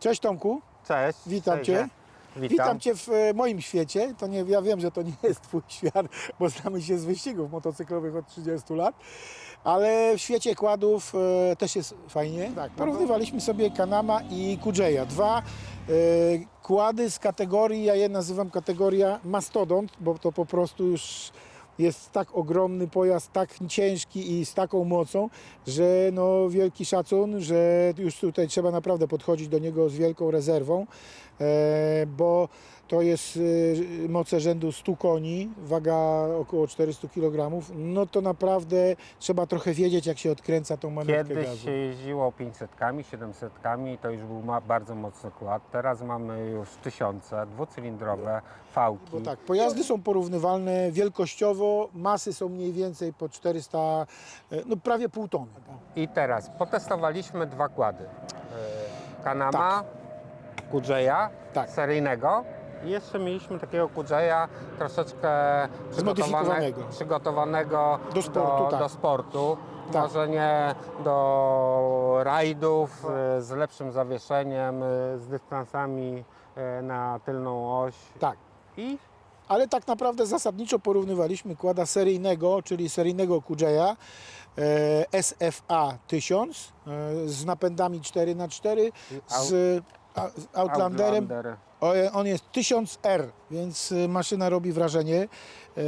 Cześć Tomku, Cześć. Witam cześć, cię. Witam. witam Cię w e, moim świecie. To nie, ja wiem, że to nie jest Twój świat, bo znamy się z wyścigów motocyklowych od 30 lat, ale w świecie kładów e, też jest fajnie. Tak, porównywaliśmy sobie Kanama i Kudżeja. Dwa e, kłady z kategorii, ja je nazywam kategoria mastodont, bo to po prostu już jest tak ogromny pojazd, tak ciężki i z taką mocą, że no wielki szacun, że już tutaj trzeba naprawdę podchodzić do niego z wielką rezerwą, bo to jest e, moce rzędu 100 koni, waga około 400 kg, no to naprawdę trzeba trochę wiedzieć, jak się odkręca tą manetkę Kiedyś gazu. się jeździło 500, 700, to już był bardzo mocny kład. Teraz mamy już tysiące, dwucylindrowe, fałki. Bo tak, pojazdy są porównywalne wielkościowo, masy są mniej więcej po 400, e, no prawie pół tony. I teraz potestowaliśmy dwa kłady. E, Kanama, Kudżeja, Tak. seryjnego. I jeszcze mieliśmy takiego Kudżeja troszeczkę Zmodyfikowanego. przygotowane- przygotowanego Do sportu, do, tak. do sportu. Tak. Może nie do rajdów e, z lepszym zawieszeniem, e, z dystansami e, na tylną oś. Tak. I Ale tak naprawdę zasadniczo porównywaliśmy kłada seryjnego, czyli seryjnego e, SFA 1000 e, z napędami 4x4 z, a, z Outlanderem. Outlander. O, On jest 1000R, więc y, maszyna robi wrażenie. E,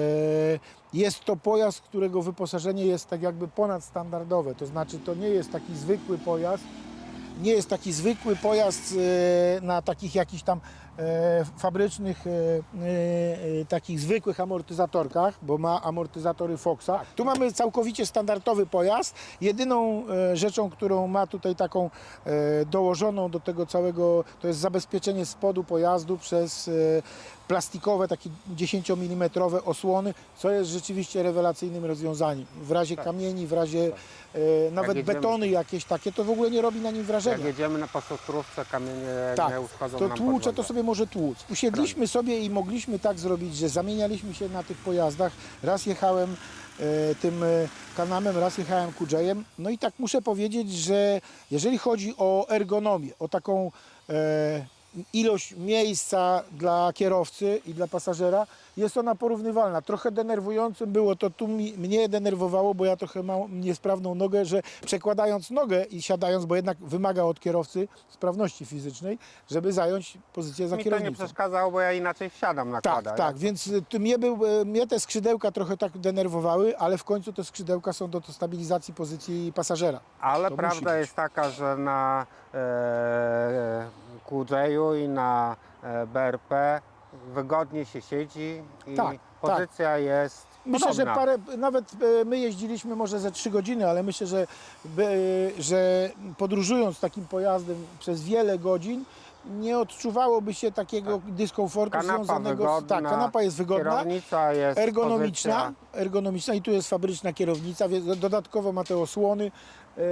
Jest to pojazd, którego wyposażenie jest tak jakby ponadstandardowe, to znaczy to nie jest taki zwykły pojazd, nie jest taki zwykły pojazd e, na takich jakichś tam fabrycznych, e, e, takich zwykłych amortyzatorkach, bo ma amortyzatory Foxa. Tu mamy całkowicie standardowy pojazd. Jedyną e, rzeczą, którą ma tutaj taką e, dołożoną do tego całego, to jest zabezpieczenie spodu pojazdu przez e, plastikowe, takie 10 mm osłony, co jest rzeczywiście rewelacyjnym rozwiązaniem. W razie kamieni, w razie e, nawet betony jakieś takie, to w ogóle nie robi na nim Jak wrażenia. jedziemy na postostrówce, kamienie Tak, nie uszkodzą to nam tłucze, to podłodze. Może tłuc. Usiedliśmy sobie i mogliśmy tak zrobić, że zamienialiśmy się na tych pojazdach. Raz jechałem e, tym e, Kanamem, raz jechałem Kudżejem. No i tak muszę powiedzieć, że jeżeli chodzi o ergonomię, o taką e, ilość miejsca dla kierowcy i dla pasażera, jest ona porównywalna. Trochę denerwującym było to, tu mi, mnie denerwowało, bo ja trochę mam niesprawną nogę, że przekładając nogę i siadając, bo jednak wymaga od kierowcy sprawności fizycznej, żeby zająć pozycję za Mi to nie kierownicą. przeszkadzało, bo ja inaczej wsiadam na Tak, kłada. tak, więc y, tu mnie, był, y, mnie te skrzydełka trochę tak denerwowały, ale w końcu te skrzydełka są do, do stabilizacji pozycji pasażera. Ale To prawda jest taka, że na e, QJ-u i na e, BRP wygodnie się siedzi i Tak, pozycja jest Myślę, że podobna. parę, nawet e, my jeździliśmy może ze 3 godziny, ale myślę, że, by- że podróżując takim pojazdem przez wiele godzin, nie odczuwałoby się takiego dyskomfortu Kanapa związanego z... wygodna, Tak, kanapa jest wygodna. Kierownica jest ergonomiczna, pozycja- ergonomiczna i tu jest fabryczna kierownica, więc dodatkowo ma te osłony. E,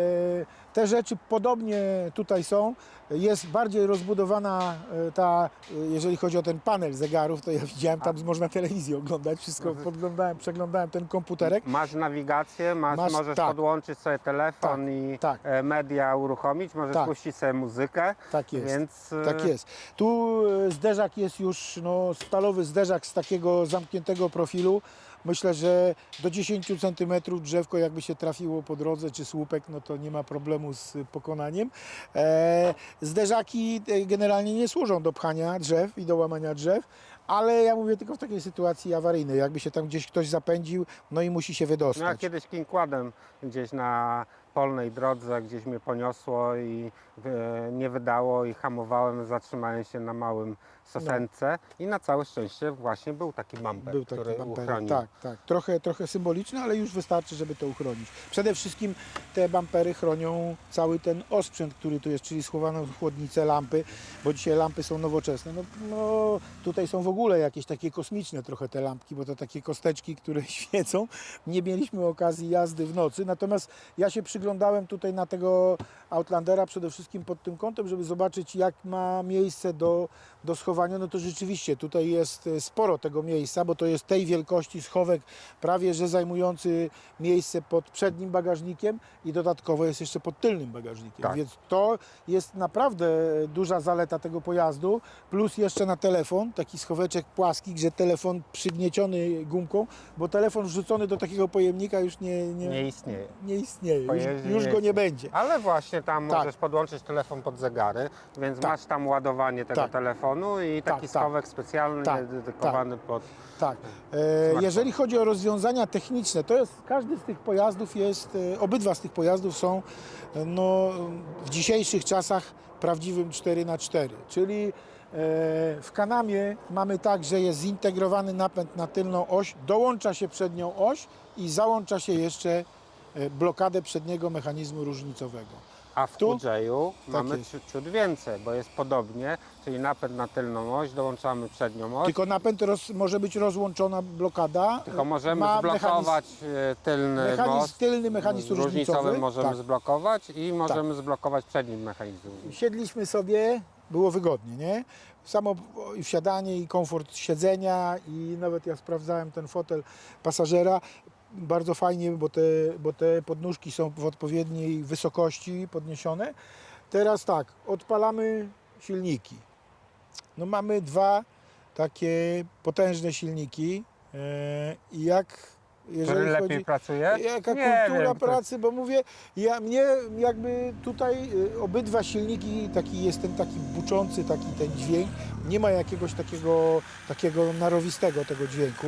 Te rzeczy podobnie tutaj są. Jest bardziej rozbudowana e, ta, e, jeżeli chodzi o ten panel zegarów, to ja widziałem, tam można telewizję oglądać, wszystko podglądałem, przeglądałem ten komputerek. Masz nawigację, masz, Masz- możesz tak. podłączyć sobie telefon Tak, i tak. e, media uruchomić, możesz Tak. puścić sobie muzykę. Tak jest. Więc e, Tak jest. Tu e, zderzak jest już no, stalowy zderzak z takiego zamkniętego profilu. Myślę, że do 10 cm drzewko jakby się trafiło po drodze, czy słupek, no to nie ma problemu z pokonaniem. E, zderzaki e, generalnie nie służą do pchania drzew i do łamania drzew, ale ja mówię tylko w takiej sytuacji awaryjnej, jakby się tam gdzieś ktoś zapędził, no i musi się No ja wydostać. kiedyś kinkładem gdzieś na polnej drodze, gdzieś mnie poniosło i e, nie wydało i hamowałem, zatrzymałem się na małym sosence i na całe szczęście właśnie był taki bumper, Był taki który bumper. uchronił. Tak, tak. Trochę, trochę symboliczny, ale już wystarczy, żeby to uchronić. Przede wszystkim te bampery chronią cały ten osprzęt, który tu jest, czyli schowane chłodnice, lampy, bo dzisiaj lampy są nowoczesne. No, no tutaj są w ogóle ogóle jakieś takie kosmiczne trochę te lampki, bo to takie kosteczki, które świecą. Nie mieliśmy okazji jazdy w nocy, natomiast ja się przyglądałem tutaj na tego Outlandera przede wszystkim pod tym kątem, żeby zobaczyć jak ma miejsce do, do schowania. No to rzeczywiście tutaj jest e, sporo tego miejsca, bo to jest tej wielkości schowek, prawie że zajmujący miejsce pod przednim bagażnikiem i dodatkowo jest jeszcze pod tylnym bagażnikiem. Tak. Więc to jest naprawdę duża zaleta tego pojazdu, plus jeszcze na telefon, taki schoweczek płaski, gdzie telefon przygnieciony gumką, bo telefon wrzucony do takiego pojemnika już nie, nie, Nie istnieje. nie istnieje, już, już nie go nie istnieje. będzie. Ale właśnie tam Tak. możesz podłączyć telefon pod zegary, więc Tak. masz tam ładowanie tego Tak. telefonu i taki Tak, tak. schowek specjalny Tak, dedykowany pod. Tak. E, jeżeli chodzi o rozwiązania techniczne, to jest każdy z tych pojazdów jest, e, obydwa z tych pojazdów są e, no, w dzisiejszych czasach prawdziwym 4x4, czyli e, w Kanamie mamy tak, że jest zintegrowany napęd na tylną oś, dołącza się przednią oś i załącza się jeszcze blokadę przedniego mechanizmu różnicowego. A w Tu? Mamy jest. ciut, ciut więcej, bo jest podobnie, czyli napęd na tylną oś, dołączamy przednią oś. Tylko napęd roz, może być rozłączona blokada. Tylko możemy ma zblokować e, tylny mechanizm most. tylny, mechanizm różnicowy. możemy Tak. zblokować i możemy zblokować przedni mechanizm. Siedliśmy sobie, było wygodnie, nie? Samo i wsiadanie, i komfort siedzenia, i nawet ja sprawdzałem ten fotel pasażera. Bardzo fajnie, bo te, bo te podnóżki są w odpowiedniej wysokości podniesione. Teraz tak, odpalamy silniki. No mamy dwa takie potężne silniki e, i jak Który jeżeli lepiej chodzi... pracuje? Jaka Nie kultura wiem, pracy, bo mówię, ja mnie jakby tutaj y, obydwa silniki, taki jest ten taki buczący, taki ten dźwięk, nie ma jakiegoś takiego, takiego narowistego tego dźwięku.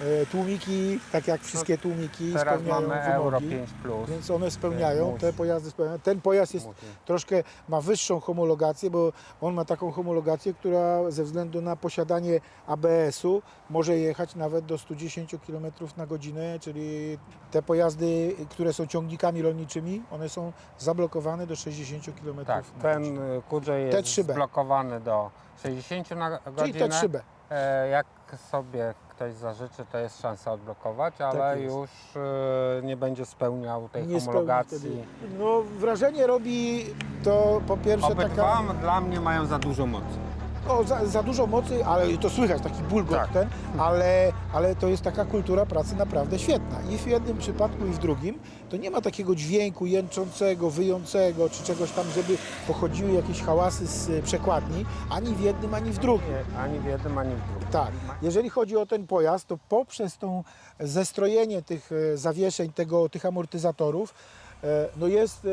E, Tłumiki, tak jak wszystkie tłumiki, No, Teraz spełniają mamy wymogi, Euro 5 Plus. więc one spełniają, Musi. te pojazdy spełniają. Ten pojazd jest Musi. troszkę ma wyższą homologację, bo on ma taką homologację, która ze względu na posiadanie ABS-u może jechać nawet do 110 km na godzinę, czyli te pojazdy, które są ciągnikami rolniczymi, one są zablokowane do 60 km Tak, na ten godzinę. y, jest T3B. zblokowany do 60 na Czyli godzinę. T3B. E, Jak sobie ktoś zażyczy, to jest szansa odblokować, ale jest. już e, nie będzie spełniał tej Nie homologacji. No wrażenie robi to po pierwsze Obydwa taka... dla mnie mają za dużo mocy. O, za, za dużo mocy, ale to słychać, taki bulgot Tak. ten, ale, ale to jest taka kultura pracy naprawdę świetna. I w jednym przypadku, i w drugim, to nie ma takiego dźwięku jęczącego, wyjącego, czy czegoś tam, żeby pochodziły jakieś hałasy z e, przekładni, ani w jednym, ani w drugim. Nie, ani w jednym, ani w drugim. Tak. Jeżeli chodzi o ten pojazd, to poprzez tą zestrojenie tych e, zawieszeń, tego, tych amortyzatorów, no jest, e,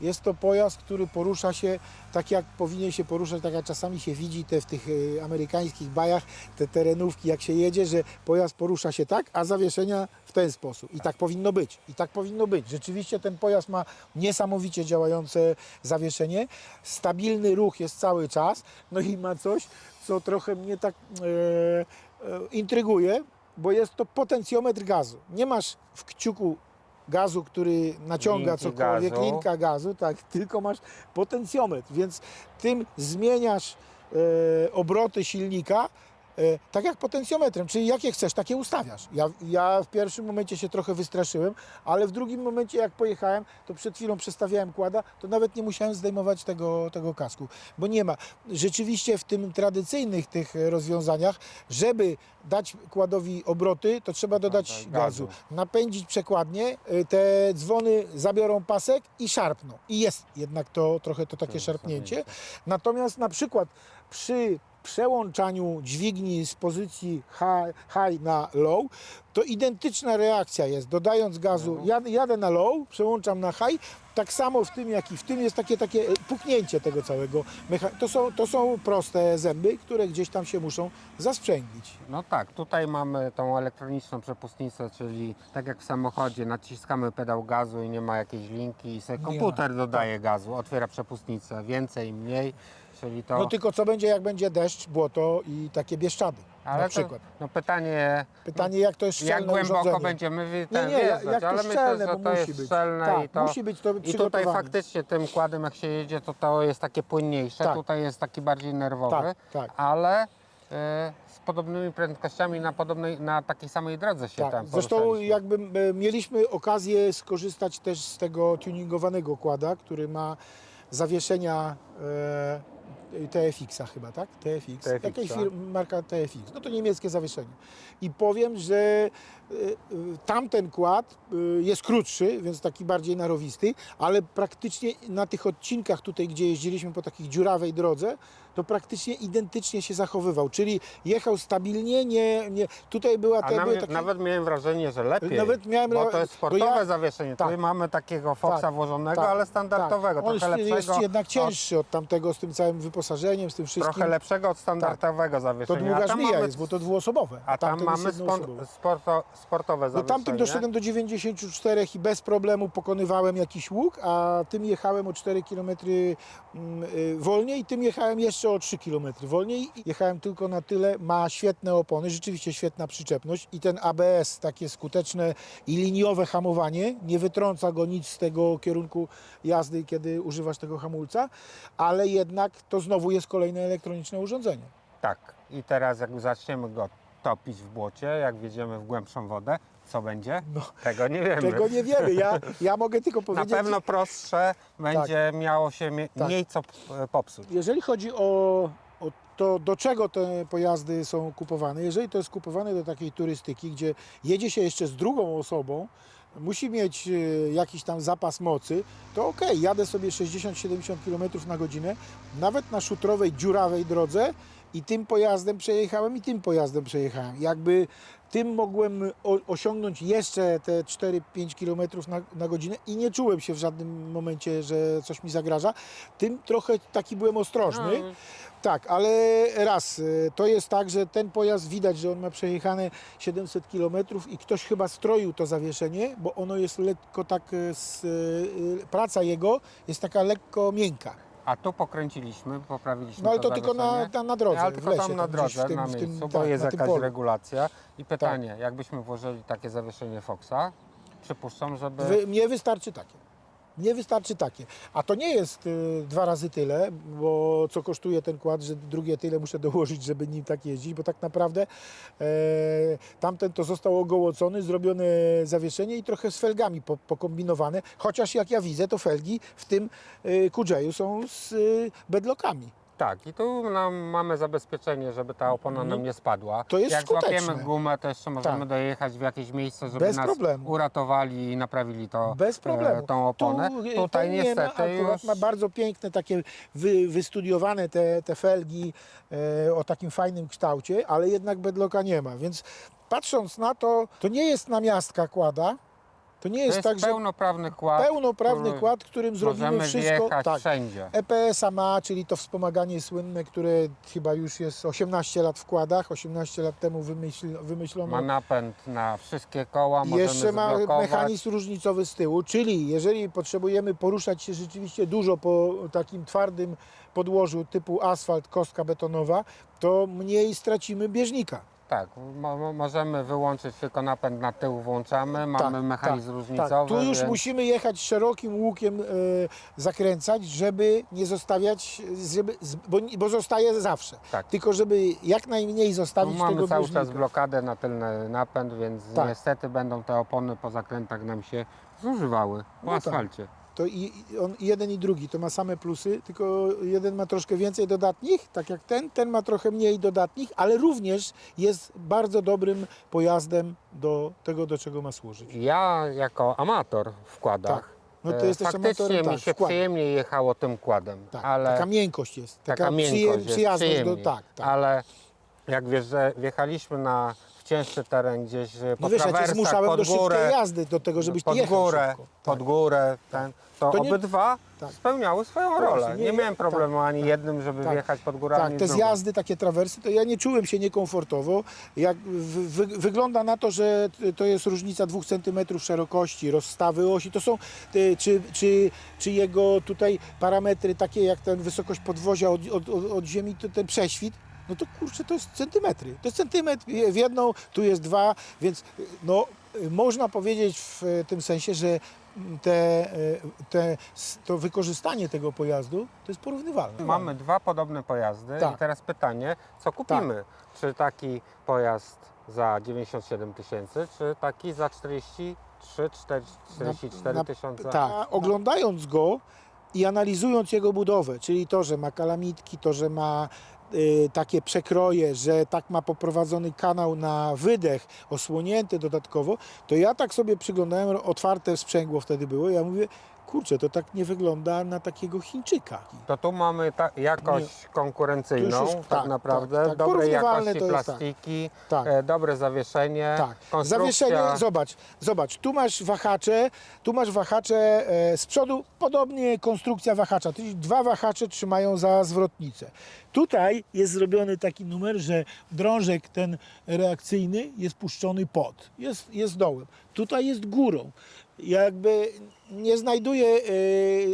jest to pojazd, który porusza się tak, jak powinien się poruszać, tak jak czasami się widzi te w tych e, amerykańskich bajach, te terenówki, jak się jedzie, że pojazd porusza się tak, a zawieszenia w ten sposób. I tak powinno być. I tak powinno być. Rzeczywiście ten pojazd ma niesamowicie działające zawieszenie. Stabilny ruch jest cały czas. No i ma coś, co trochę mnie tak e, e, intryguje, bo jest to potencjometr gazu. Nie masz w kciuku gazu, który naciąga Linki cokolwiek, gazu. linka gazu, tak, tylko masz potencjometr, więc tym zmieniasz e, obroty silnika, tak jak potencjometrem, czyli jakie chcesz, takie ustawiasz. Ja, ja w pierwszym momencie się trochę wystraszyłem, ale w drugim momencie jak pojechałem, to przed chwilą przestawiałem kłada, to nawet nie musiałem zdejmować tego, tego kasku, bo nie ma. Rzeczywiście w tym tradycyjnych tych e, rozwiązaniach, żeby dać kładowi obroty, to trzeba dodać gazu. gazu. Napędzić przekładnię, y, te dzwony zabiorą pasek i szarpną. I jest jednak to trochę to takie To szarpnięcie. Natomiast na przykład przy przełączaniu dźwigni z pozycji high, high na low, to identyczna reakcja jest. Dodając gazu, jadę, jadę na low, przełączam na high, tak samo w tym jak i w tym jest takie, takie e, puknięcie tego całego mechanizmu. To są, to są proste zęby, które gdzieś tam się muszą zasprzęglić. No tak, tutaj mamy tą elektroniczną przepustnicę, czyli tak jak w samochodzie, naciskamy pedał gazu i nie ma jakiejś linki i sobie komputer dodaje gazu, otwiera przepustnicę, więcej, mniej, czyli to... No tylko co będzie, jak będzie deszcz, błoto i takie bieszczady na ale to, przykład. no pytanie, Pytanie, jak to jest jak szczelne głęboko urządzenie. będziemy Nie, ten nie, jak, wjeżdżać, jak ale to myślę, szczelne, że to musi jest być. szczelne tak, i to... musi być to I tutaj faktycznie tym kładem jak się jedzie, to to jest takie płynniejsze, Tak. tutaj jest taki bardziej nerwowy, Tak, tak. ale e, z podobnymi prędkościami na, podobnej, na takiej samej drodze się Tak. tam Zresztą jakby e, mieliśmy okazję skorzystać też z tego tuningowanego kłada, który ma zawieszenia e, TFX-a chyba, tak? TFX. TFX, Jakaś tak. marka TFX. No to niemieckie zawieszenie. I powiem, że e, e, tamten kład e, jest krótszy, więc taki bardziej narowisty, ale praktycznie na tych odcinkach tutaj, gdzie jeździliśmy po takiej dziurawej drodze, to praktycznie identycznie się zachowywał, czyli jechał stabilnie, nie, nie tutaj była A te, były takie, nawet miałem wrażenie, że lepiej. Nawet miałem bo to jest bo sportowe ja- zawieszenie. tak. Tutaj mamy takiego Foxa Tak, włożonego, tak, ale standardowego, tak. On trochę jest, lepszego. jest jednak od- cięższy od tamtego z tym całym wyposażeniem, z tym wszystkim. Trochę lepszego od standardowego To zawieszenia. długa a tam żmija mamy, jest, bo to dwuosobowe. a tam mamy spon, sporto, sportowe Bo zawieszenie. tamtym doszedłem do 94 i bez problemu pokonywałem jakiś łuk, a tym jechałem o 4 km mm, y, wolniej, tym jechałem jeszcze o 3 km wolniej. Jechałem tylko na tyle, ma świetne opony, rzeczywiście świetna przyczepność i ten ABS, takie skuteczne i liniowe hamowanie, nie wytrąca go nic z tego kierunku jazdy, kiedy używasz tego hamulca, ale jednak to znowu jest kolejne elektroniczne urządzenie. Tak. I teraz jak zaczniemy go topić w błocie, jak wjedziemy w głębszą wodę, co będzie? No, Tego nie wiemy. Tego nie wiemy. Ja, ja mogę tylko Na powiedzieć. pewno prostsze będzie miało się Tak. mniej co p- popsuć. Jeżeli chodzi o, o to, do czego te pojazdy są kupowane, jeżeli to jest kupowane do takiej turystyki, gdzie jedzie się jeszcze z drugą osobą, musi mieć e, jakiś tam zapas mocy, to okej, jadę sobie 60-70 km na godzinę, nawet na szutrowej, dziurawej drodze i tym pojazdem przejechałem i tym pojazdem przejechałem. Jakby tym mogłem o, osiągnąć jeszcze te 4-5 km na, na godzinę i nie czułem się w żadnym momencie, że coś mi zagraża. Tym trochę taki byłem ostrożny. No. Tak, ale raz, y, to jest tak, że ten pojazd widać, że on ma przejechane 700 km i ktoś chyba stroił to zawieszenie, bo ono jest lekko tak, y, z, y, praca jego jest taka lekko miękka. A tu pokręciliśmy, poprawiliśmy No ale to to tylko na, na, na drodze, ale tylko lesie. tam na drodze, w tym, na w miejscu, tym, bo tak, jest na jakaś regulacja. I pytanie, jakbyśmy włożyli takie zawieszenie Foxa, przypuszczam, żeby... Wy, mnie wystarczy takie. Mnie wystarczy takie. A to nie jest y, dwa razy tyle, bo co kosztuje ten kład, że drugie tyle muszę dołożyć, żeby nim tak jeździć, bo tak naprawdę e, tamten to został ogołocony, zrobione zawieszenie i trochę z felgami po, pokombinowane, chociaż jak ja widzę, to felgi w tym y, są z y, bedlockami. Tak, i tu nam mamy zabezpieczenie, żeby ta opona nam nie spadła. No, To jest Jak skuteczne. złapiemy gumę, to jeszcze możemy Tak. dojechać w jakieś miejsce, żeby Bez nas problemu. uratowali i naprawili to, Bez problemu. e, tą oponę. Tu, y, Tutaj ten nie ma, niestety akurat już... ma bardzo piękne, takie wy, wystudiowane te, te felgi e, o takim fajnym kształcie, ale jednak bedlocka nie ma, więc patrząc na to, to nie jest namiastka kłada, to nie To jest, jest tak, że pełnoprawny kład, pełnoprawny który kład, którym zrobimy wszystko. Tak, wszędzie. EPS-a ma, czyli to wspomaganie słynne, które chyba już jest 18 lat w kładach, 18 lat temu wymyśl, wymyślono. Ma napęd na wszystkie koła, Jeszcze ma zblokować. mechanizm różnicowy z tyłu, czyli jeżeli potrzebujemy poruszać się rzeczywiście dużo po takim twardym podłożu typu asfalt, kostka betonowa, to mniej stracimy bieżnika. Tak, mo mo- możemy wyłączyć tylko napęd na tył, włączamy, mamy mechanizm różnicowy. Tak. Tu już więc... musimy jechać szerokim łukiem, e, zakręcać, żeby nie zostawiać, żeby, bo, bo zostaje zawsze. Tak. Tylko żeby jak najmniej Tu zostawić mamy tego cały bieżnika. czas blokadę na tylny napęd, więc Tak. niestety będą te opony po zakrętach nam się zużywały po No tak. To i, on, jeden i drugi to ma same plusy, tylko jeden ma troszkę więcej dodatnich, tak jak ten, ten ma trochę mniej dodatnich, ale również jest bardzo dobrym pojazdem do tego, do czego ma służyć. Ja jako amator w kładach, Tak. No to e, jesteś faktycznie amatorem, mi tak, się wkład. przyjemniej jechało tym kładem, Tak, ale taka miękkość jest, taka, taka miękkość jest, przyjazność do, tak, tak. ale jak wiesz, że wjechaliśmy na cięższy teren gdzieś po No wiesz, ja cię trawersach, zmuszałem pod do szybkiej górę, jazdy, do tego, żebyś ty pod jechał górę, szybko. pod Tak. górę, ten, to, To nie- obydwa tak. spełniały swoją rolę. Nie, nie- miałem problemu ani tak, jednym, żeby tak. wjechać pod górę, Tak, ani te zjazdy, takie trawersy, to ja nie czułem się niekomfortowo. Jak wy, wy, wygląda na to, że to jest różnica 2 cm szerokości, rozstawy osi, to są, y, czy, czy, czy jego tutaj parametry takie jak ten wysokość podwozia od, od, od, od ziemi, to ten prześwit, no to kurczę, to jest centymetry. To jest centymetr w jedną, tu jest dwa, więc no, można powiedzieć w tym sensie, że te, te, to wykorzystanie tego pojazdu to jest porównywalne. Mamy dwa podobne pojazdy Tak. i teraz pytanie, co kupimy? Czy taki pojazd za 97 tysięcy, czy taki za 43, 4, 44 na- tysiące? Tak. A Oglądając go i analizując jego budowę, czyli to, że ma kalamitki, to, że ma takie przekroje, że tak ma poprowadzony kanał na wydech, osłonięty dodatkowo, to ja tak sobie przyglądałem, otwarte sprzęgło wtedy było, ja mówię, kurczę, to tak nie wygląda na takiego Chińczyka. To tu mamy ta, jakość konkurencyjną, Tu już tak, jest- tak, naprawdę, tak, tak. dobrej jakości to jest tak. plastiki, Tak. e, dobre zawieszenie, Tak, konstrukcja. zawieszenie, zobacz, zobacz, tu masz wahacze, tu masz wahacze e, z przodu, podobnie konstrukcja wahacza, dwa wahacze trzymają za zwrotnicę. Tutaj jest zrobiony taki numer, że drążek ten reakcyjny jest puszczony pod, jest, jest dołem, tutaj jest górą. Jakby nie znajduję e,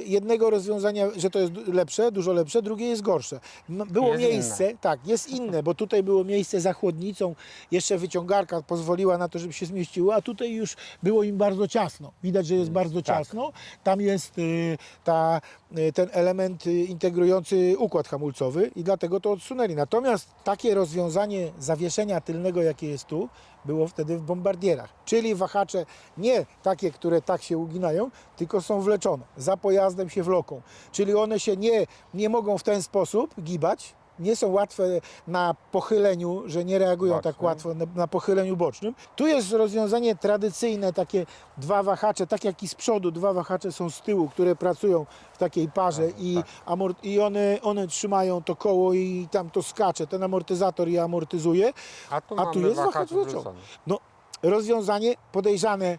jednego rozwiązania, że to jest lepsze, dużo lepsze, drugie jest gorsze. Było Jest miejsce, tak, jest inne, bo tutaj było miejsce za chłodnicą, jeszcze wyciągarka pozwoliła na to, żeby się zmieściło, a tutaj już było im bardzo ciasno. Widać, że jest bardzo tak. ciasno. Tam jest y, ta, y, ten element y, integrujący układ hamulcowy i dlatego to odsunęli. Natomiast takie rozwiązanie zawieszenia tylnego, jakie jest tu, było wtedy w bombardierach. Czyli wahacze nie takie, które tak się uginają, tylko są wleczone. Za pojazdem się wloką. Czyli one się nie, nie mogą w ten sposób gibać, nie są łatwe na pochyleniu, że nie reagują tak łatwo na, na pochyleniu bocznym. Tu jest rozwiązanie tradycyjne, takie dwa wahacze, tak jak i z przodu, dwa wahacze są z tyłu, które pracują w takiej parze Tak, i, tak. i one, one trzymają to koło i tam to skacze, ten amortyzator je amortyzuje. A tu, A tu jest wahacz. No, rozwiązanie podejrzane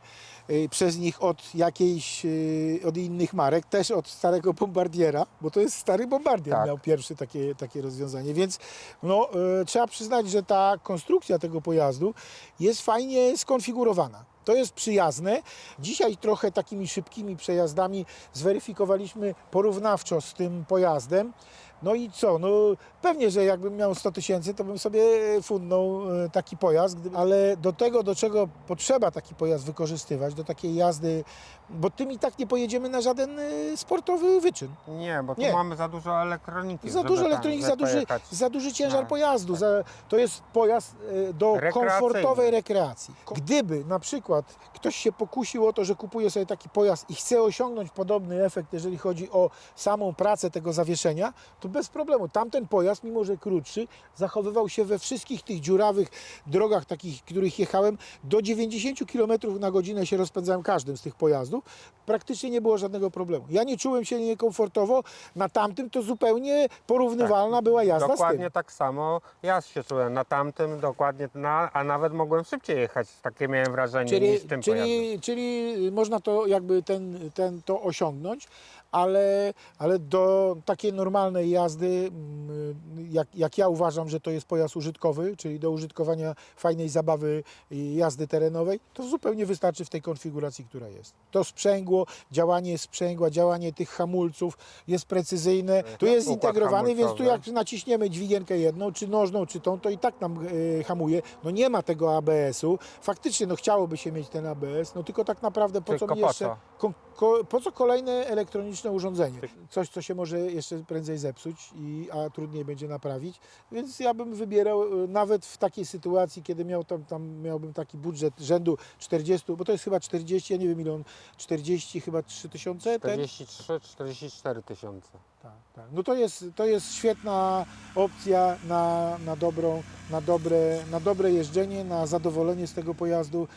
przez nich od jakiejś, y, od innych marek, też od starego bombardiera, bo to jest stary bombardier, Tak. miał pierwszy takie, takie rozwiązanie, więc no, y, trzeba przyznać, że ta konstrukcja tego pojazdu jest fajnie skonfigurowana. To jest przyjazne. Dzisiaj trochę takimi szybkimi przejazdami zweryfikowaliśmy porównawczo z tym pojazdem. No i co? No pewnie, że jakbym miał 100 tysięcy, to bym sobie fundnął e, taki pojazd, ale do tego, do czego potrzeba taki pojazd wykorzystywać, do takiej jazdy, bo tym i tak nie pojedziemy na żaden e, sportowy wyczyn. Nie, bo tu Nie. mamy za dużo elektroniki. Za dużo elektroniki, za duży, za duży ciężar No, pojazdu. Za, to jest pojazd e, do komfortowej rekreacji. Gdyby na przykład ktoś się pokusił o to, że kupuje sobie taki pojazd i chce osiągnąć podobny efekt, jeżeli chodzi o samą pracę tego zawieszenia, to bez problemu. Tamten pojazd, mimo że krótszy, zachowywał się we wszystkich tych dziurawych drogach, takich, których jechałem, do 90 km na godzinę się rozpędzałem każdym z tych pojazdów. Praktycznie nie było żadnego problemu. Ja nie czułem się niekomfortowo. Na tamtym to zupełnie porównywalna była jazda z tym. Dokładnie tak samo ja się czułem na tamtym, dokładnie, na, a nawet mogłem szybciej jechać, takie miałem wrażenie Czyli, niż tym pojazdem. czyli, czyli można to jakby ten, ten, to osiągnąć, ale, ale do takiej normalnej jazdy, mm, jak, jak ja uważam, że to jest pojazd użytkowy, czyli do użytkowania fajnej zabawy jazdy terenowej, to zupełnie wystarczy w tej konfiguracji, która jest. To sprzęgło, działanie sprzęgła, działanie tych hamulców jest precyzyjne, tu jest zintegrowany, więc tu jak naciśniemy dźwigienkę jedną, czy nożną, czy tą, to i tak nam e, hamuje. No nie ma tego ABS-u. Faktycznie no chciałoby się mieć ten ABS, no tylko tak naprawdę po co mi jeszcze... po co kolejne elektroniczne urządzenie? Ty- Coś, co się może jeszcze prędzej zepsuć, i, a trudniej będzie naprawić. Więc ja bym wybierał e, nawet w takiej sytuacji, kiedy miał tam, tam miałbym taki budżet rzędu 40, bo to jest chyba 40, ja nie wiem ile on, 40 chyba 3 tysiące. ten? 43-44 tysiące. Tak, tak. No to jest, to jest świetna opcja na, na, dobrą, na, dobre, na dobre jeżdżenie, na zadowolenie z tego pojazdu.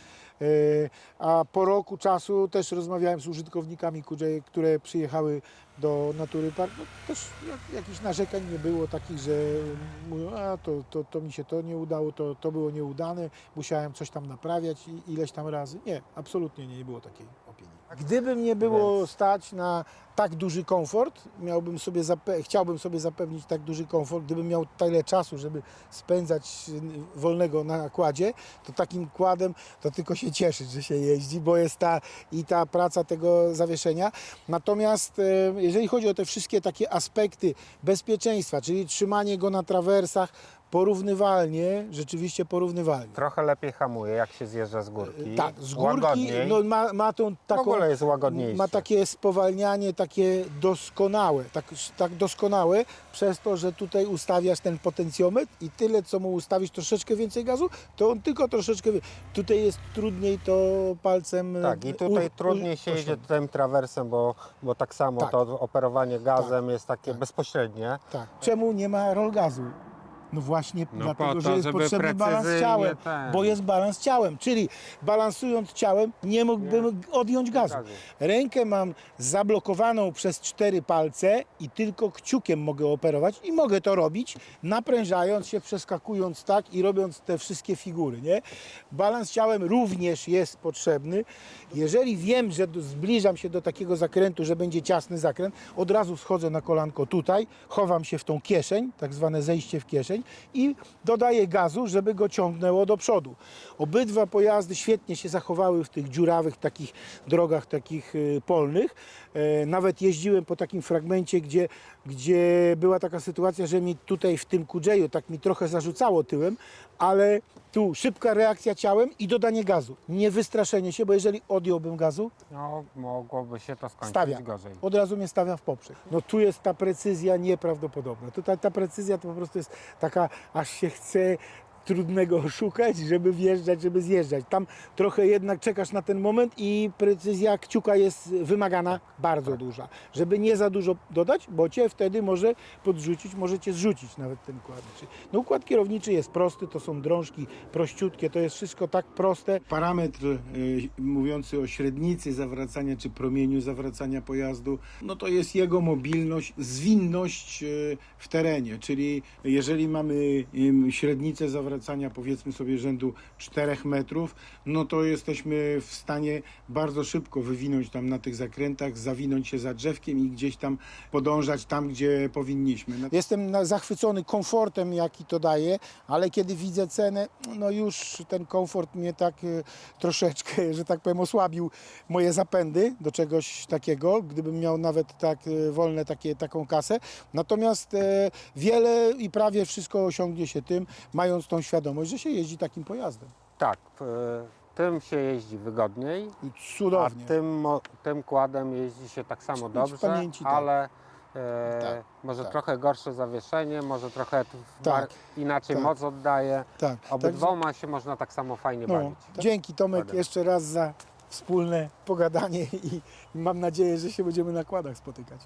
E, A po roku czasu też rozmawiałem z użytkownikami, które, które przyjechały do Natury Park. No też jak, jakichś narzekań nie było takich, że mówią, a to, to, to mi się to nie udało, to, to było nieudane, musiałem coś tam naprawiać i ileś tam razy. Nie, absolutnie nie było takiej opinii. Gdyby mnie było Więc- stać na tak duży komfort, miałbym sobie chciałbym sobie zapewnić tak duży komfort, gdybym miał tyle czasu, żeby spędzać wolnego na nakładzie, to takim kładem to tylko się cieszyć, że się jeździ, bo jest ta i ta praca tego zawieszenia. Natomiast e, jeżeli chodzi o te wszystkie takie aspekty bezpieczeństwa, czyli trzymanie go na trawersach, porównywalnie, rzeczywiście porównywalnie. Trochę lepiej hamuje, jak się zjeżdża z górki. Tak, z górki Łagodniej. no, ma, ma tą taką, w ogóle jest łagodniejszy. ma takie spowalnianie takie doskonałe, tak, tak doskonałe, przez to, że tutaj ustawiasz ten potencjometr i tyle, co mu ustawisz troszeczkę więcej gazu, to on tylko troszeczkę, wie- tutaj jest trudniej to palcem Tak, i u- tutaj u- trudniej się jedzie osiągnąć. tym trawersem, bo, bo tak samo Tak. to operowanie gazem jest takie tak. bezpośrednie. Tak. Czemu nie ma roll gazu? No właśnie No dlatego, po że to, jest potrzebny balans ciałem, ten- bo jest balans ciałem, czyli balansując ciałem nie mógłbym odjąć gazu. Rękę mam zablokowaną przez cztery palce i tylko kciukiem mogę operować i mogę to robić, naprężając się, przeskakując tak i robiąc te wszystkie figury, nie? Balans ciałem również jest potrzebny. Jeżeli wiem, że zbliżam się do takiego zakrętu, że będzie ciasny zakręt, od razu schodzę na kolanko tutaj, chowam się w tą kieszeń, tak zwane zejście w kieszeń i dodaję gazu, żeby go ciągnęło do przodu. Obydwa pojazdy świetnie się zachowały w tych dziurawych takich drogach takich y, polnych. E, Nawet jeździłem po takim fragmencie, gdzie, gdzie była taka sytuacja, że mi tutaj w tym kudrzeju tak mi trochę zarzucało tyłem, ale tu szybka reakcja ciałem i dodanie gazu. Nie wystraszenie się, bo jeżeli odjąłbym gazu, No, mogłoby się to skończyć Stawia. gorzej. od razu mnie stawia w poprzek. No tu jest ta precyzja nieprawdopodobna. Tutaj ta precyzja to po prostu jest taka, aż się chce trudnego szukać, żeby wjeżdżać, żeby zjeżdżać. Tam trochę jednak czekasz na ten moment i precyzja kciuka jest wymagana bardzo duża. Żeby nie za dużo dodać, bo cię wtedy może podrzucić, może cię zrzucić nawet ten układ. No układ kierowniczy jest prosty, to są drążki prościutkie, to jest wszystko tak proste. Parametr y, mówiący o średnicy zawracania czy promieniu zawracania pojazdu, no to jest jego mobilność, zwinność y, w terenie, czyli jeżeli mamy ym, średnicę zawracania powiedzmy sobie rzędu 4 metrów, no to jesteśmy w stanie bardzo szybko wywinąć tam na tych zakrętach, zawinąć się za drzewkiem i gdzieś tam podążać tam, gdzie powinniśmy. Jestem zachwycony komfortem, jaki to daje, ale kiedy widzę cenę, no już ten komfort mnie tak y, troszeczkę, że tak powiem, osłabił moje zapędy do czegoś takiego, gdybym miał nawet tak y, wolne takie, taką kasę. Natomiast e, wiele i prawie wszystko osiągnie się tym, mając tą świadomość, że się jeździ takim pojazdem. Tak, tym się jeździ wygodniej, I a cudownie. tym, mo- tym kładem jeździ się tak samo w dobrze, pamięci, tak. ale e, Tak, może tak. trochę gorsze zawieszenie, może trochę Tak, mar- inaczej tak. moc oddaje. Tak. Obydwoma się można tak samo fajnie No, bawić. dzięki Tomek Dokładnie. jeszcze raz za wspólne pogadanie i mam nadzieję, że się będziemy na kładach spotykać.